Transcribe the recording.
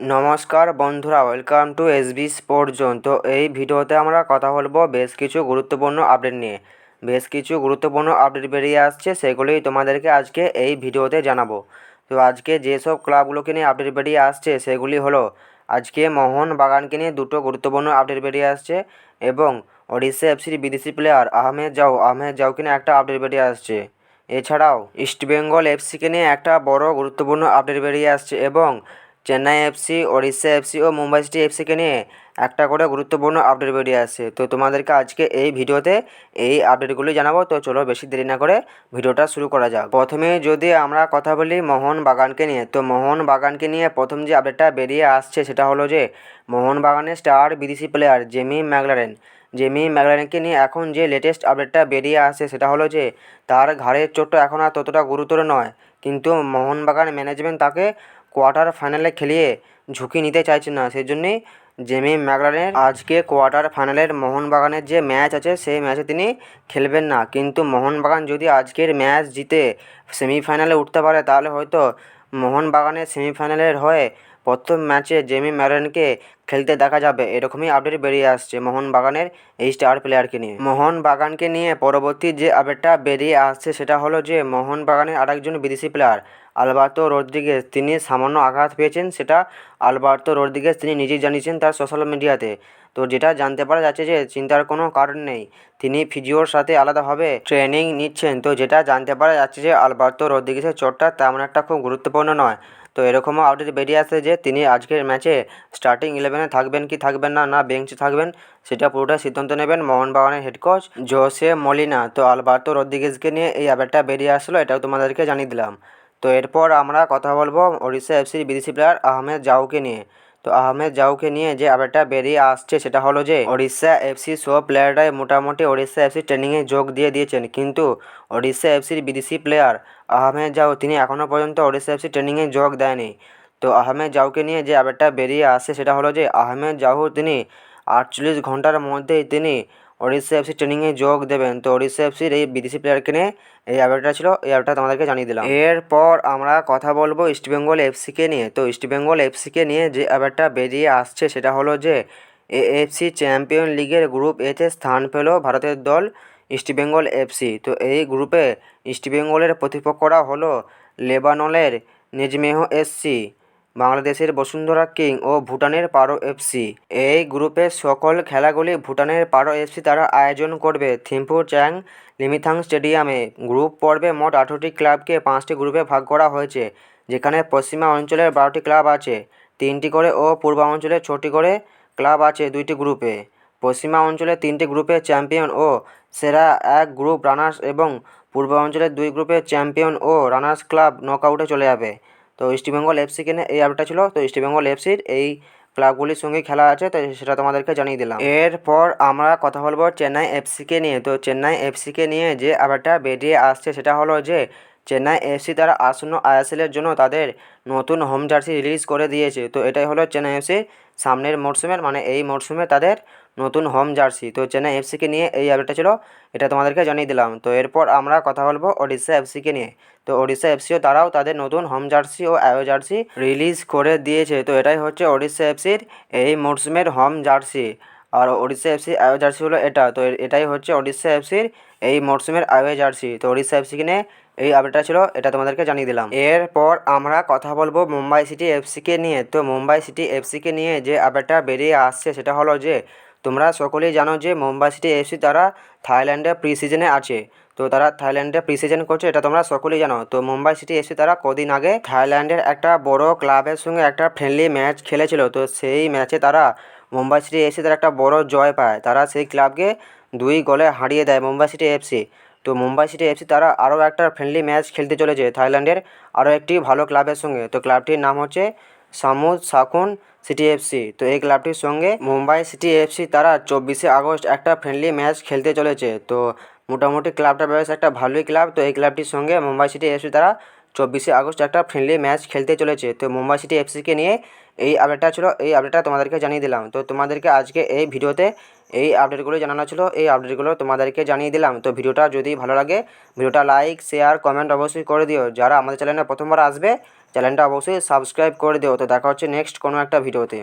নমস্কার বন্ধুরা welcome to SB sport zone তো এই ভিডিওতে আমরা কথা বলব বেশ কিছু গুরুত্বপূর্ণ আপডেট নিয়ে। বেশ কিছু গুরুত্বপূর্ণ আপডেট বেরিয়ে আসছে, সেগুলোই তোমাদেরকে আজকে এই ভিডিওতে জানাব। তো আজকে যেসব ক্লাবগুলোকে নিয়ে আপডেট বেরিয়ে আসছে, সেগুলি হলো আজকে মোহন বাগানকে নিয়ে দুটো গুরুত্বপূর্ণ আপডেট বেরিয়ে আসছে এবং ওড়িশা এফসির বিদেশি প্লেয়ার আহমেদ জাও আহমেদ জাওকে নিয়ে একটা আপডেট বেরিয়ে আসছে। এছাড়াও ইস্টবেঙ্গল এফসিকে নিয়ে একটা বড় গুরুত্বপূর্ণ আপডেট বেরিয়ে আসছে এবং চেন্নাই এফসি ওড়িশা এফসি ও মুম্বাই সিটি এফসিকে নিয়ে একটা করে গুরুত্বপূর্ণ আপডেট বেরিয়ে আসছে তো তোমাদেরকে আজকে এই ভিডিওতে এই আপডেটগুলি জানাব। তো চলো বেশি দেরি না করে ভিডিওটা শুরু করা যাক। প্রথমে যদি আমরা কথা বলি মোহন বাগানকে নিয়ে, তো মোহন বাগানকে নিয়ে প্রথম যে আপডেটটা বেরিয়ে আসছে সেটা হলো যে মোহন বাগানের স্টার বিদেশি প্লেয়ার জেমি ম্যাগলারেন জেমি ম্যাকলারেনকে নিয়ে এখন যে লেটেস্ট আপডেটটা বেরিয়ে আসে সেটা হলো যে, তার ঘাড়ের চোটটা এখন আর ততটা গুরুতর নয়। কিন্তু মোহনবাগান ম্যানেজমেন্ট তাকে কোয়ার্টার ফাইনালে খেলিয়ে ঝুঁকি নিতে চাইছে না। সেই জন্যেই জেমি ম্যাকলারেনের আজকে কোয়ার্টার ফাইনালের মোহনবাগানের যে ম্যাচ আছে, সেই ম্যাচে তিনি খেলবেন না। কিন্তু মোহনবাগান যদি আজকের ম্যাচ জিতে সেমিফাইনালে উঠতে পারে, তাহলে হয়তো মোহনবাগানের সেমিফাইনালের হয়ে প্রথম ম্যাচে জেমি ম্যাকলারেনকে খেলতে দেখা যাবে। এরকমই আপডেট বেরিয়ে আসছে মোহনবাগানের এই স্টার প্লেয়ারকে নিয়ে। মোহনবাগানকে নিয়ে পরবর্তী যে আপডেটটা বেরিয়ে আসছে সেটা হলো যে মোহনবাগানের আরেকজন বিদেশি প্লেয়ার আলবার্তো রদ্রিগেজ তিনি সামান্য আঘাত পেয়েছেন, সেটা আলবার্তো রদ্রিগেজ তিনি নিজেই জানিয়েছেন তার সোশ্যাল মিডিয়াতে তো যেটা জানতে পারা যাচ্ছে যে চিন্তার কোনো কারণ নেই। তিনি ফিজিওর সাথে আলাদাভাবে ট্রেনিং নিচ্ছেন। তো যেটা জানতে পারা যাচ্ছে যে আলবার্তো রদ্রিগেজের চোটটা তেমন একটা খুব গুরুত্বপূর্ণ নয়। তো এরকমও আপডেট বেরিয়ে আসছে যে তিনি আজকের ম্যাচে স্টার্টিং ইলেভেনে থাকবেন কি থাকবেন না না বেঞ্চে থাকবেন, সেটা পুরোটা সিদ্ধান্ত নেবেন মোহনবাগানের হেড কোচ জোসে মলিনা। তো আলবার্তো রদ্রিগেজকে নিয়ে এই আপডেটটা বেরিয়ে আসলো, এটাও তোমাদেরকে জানিয়ে দিলাম। তো এরপর আমরা কথা বলব ওড়িশা এফসির বিদেশি প্লেয়ার আহমেদ জাউকে নিয়ে। তো আহমেদ জাউকে নিয়ে যে আপডেটটা বেরিয়ে আসছে, সেটা হলো যে ওড়িশা এফসি সব প্লেয়াররাই মোটামুটি ওড়িশা এফসি ট্রেনিংয়ে যোগ দিয়ে দিয়েছেন। কিন্তু ওড়িশা এফসির বিদেশি প্লেয়ার আহমেদ জাউ, তিনি এখনও পর্যন্ত ওড়িশা এফসি ট্রেনিংয়ে যোগ দেয়নি। তো আহমেদ জাউকে নিয়ে যে আপডেটটা বেরিয়ে আসে সেটা হলো যে আহমেদ জাহু তিনি আটচল্লিশ ঘণ্টার মধ্যেই তিনি ওড়িশা এফসি ট্রেনিংয়ে যোগ দেবেন। তো ওড়িশা এফসির এই বিদেশি প্লেয়ারকে নিয়ে এই আপডেটটা ছিল, এই আপডেটটা তোমাদেরকে জানিয়ে দিলাম। এরপর আমরা কথা বলব ইস্টবেঙ্গল এফসিকে নিয়ে। তো ইস্টবেঙ্গল এফসিকে নিয়ে যে আপডেটটা বেরিয়ে আসছে সেটা হলো যে এএফসি চ্যাম্পিয়ন লিগের গ্রুপ এতে স্থান পেল ভারতের দল ইস্টবেঙ্গল এফসি তো এই গ্রুপে ইস্টবেঙ্গলের প্রতিপক্ষরা হলো লেবাননের নেজমেহ এসসি বাংলাদেশের বসুন্ধরা কিং ও ভুটানের পারো এফসি এই গ্রুপের সকল খেলাগুলি ভুটানের পারো এফসি তারা আয়োজন করবে থিম্পু চ্যাং লিমিথাং স্টেডিয়ামে। গ্রুপ পর্বে মোট আঠারোটি ক্লাবকে পাঁচটি গ্রুপে ভাগ করা হয়েছে, যেখানে পশ্চিমা অঞ্চলের বারোটি ক্লাব আছে, তিনটি করে ও পূর্বাঞ্চলে ছটি করে ক্লাব আছে দুইটি গ্রুপে। পশ্চিমা অঞ্চলে তিনটি গ্রুপে চ্যাম্পিয়ন ও সেরা এক গ্রুপ রানার্স এবং পূর্বাঞ্চলের দুই গ্রুপে চ্যাম্পিয়ন ও রানার্স ক্লাব নকআউটে চলে যাবে। তো ইস্টবেঙ্গল এফসিকে নিয়ে এই অ্যাপটা ছিল। তো ইস্টবেঙ্গল এফসির এই ক্লাবগুলির সঙ্গে খেলা আছে, তো সেটা তোমাদেরকে জানিয়ে দিলাম। এরপর আমরা কথা বলব চেন্নাই এফসিকে নিয়ে। তো চেন্নাই এফসিকে নিয়ে যে আপডেটটা বেরিয়ে আসছে, সেটা হলো যে চেন্নাই এফসি তারা আসন্ন আইএসএলের জন্য তাদের নতুন হোম জার্সি রিলিজ করে দিয়েছে। তো এটাই হলো চেন্নাই এফসির সামনের মরশুমের মানে এই মরশুমে তাদের নতুন হোম জার্সি। তো চেন্নাই এফসিকে নিয়ে এই আপডেটটা ছিল, এটা তোমাদেরকে জানিয়ে দিলাম। তো এরপর আমরা কথা বলব ওড়িশা এফসিকে নিয়ে। তো ওড়িশা এফসিও তারাও তাদের নতুন হোম জার্সি ও অ্যাওয়ে জার্সি রিলিজ করে দিয়েছে। তো এটাই হচ্ছে ওড়িশা এফসির এই মরশুমের হোম জার্সি। আর ওড়িশা এফসি অ্যাওয়ে জার্সি হলো এটা। তো এটাই হচ্ছে ওড়িশা এফসির এই মরশুমের অ্যাওয়ে জার্সি। তো ওড়িশা এফসিকে নিয়ে এই আপডেটটা ছিল, এটা তোমাদেরকে জানিয়ে দিলাম। এরপর আমরা কথা বলব মুম্বাই সিটি এফসিকে নিয়ে। তো মুম্বাই সিটি এফসিকে নিয়ে যে আপডেটটা বেরিয়ে আসছে, সেটা হলো যে তোমরা সকলেই জানো যে মুম্বাই সিটি এফসি তারা থাইল্যান্ডে প্রি সিজনে আছে। তো তারা থাইল্যান্ডে প্রি সিজন করছে, এটা তোমরা সকলেই জানো। তো মুম্বাই সিটি এফসি তারা কদিন আগে থাইল্যান্ডের একটা বড় ক্লাবের সঙ্গে একটা ফ্রেন্ডলি ম্যাচ খেলেছিল। তো সেই ম্যাচে তারা মুম্বাই সিটি এফসি তারা একটা বড় জয় পায়। তারা সেই ক্লাবকে দুই গোলে হারিয়ে দেয় মুম্বাই সিটি এফসি। তো মুম্বাই সিটি এফসি তারা আরও একটা ফ্রেন্ডলি ম্যাচ খেলতে চলেছে থাইল্যান্ডের আরও একটি ভালো ক্লাবের সঙ্গে। তো ক্লাবটির নাম হচ্ছে সামুদ শাকুন সিটি এফসি তো এই ক্লাবটির সঙ্গে মুম্বাই সিটি এফসি তারা চব্বিশে আগস্ট একটা ফ্রেন্ডলি ম্যাচ খেলতে চলেছে। তো মোটামুটি ক্লাবটা বেশ একটা ভালোই ক্লাব। তো এই ক্লাবটির সঙ্গে মুম্বাই সিটি এফসি তারা চব্বিশে আগস্ট একটা ফ্রেন্ডলি ম্যাচ খেলতে চলেছে। তো মুম্বাই সিটি এফসিকে নিয়ে এই আপডেটটা ছিল, এই আপডেটটা তোমাদেরকে জানিয়ে দিলাম। তো তোমাদেরকে আজকে এই ভিডিওতে এই আপডেটগুলো জানানো ছিল, এই আপডেটগুলো তোমাদেরকে জানিয়ে দিলাম। তো ভিডিওটা যদি ভালো লাগে, ভিডিওটা লাইক শেয়ার কমেন্ট অবশ্যই করে দিও। যারা আমাদের চ্যানেলে প্রথমবার আসবে চ্যানেলটা অবশ্যই সাবস্ক্রাইব করে দিও। তো দেখা হচ্ছে নেক্সট কোনো একটা ভিডিওতে।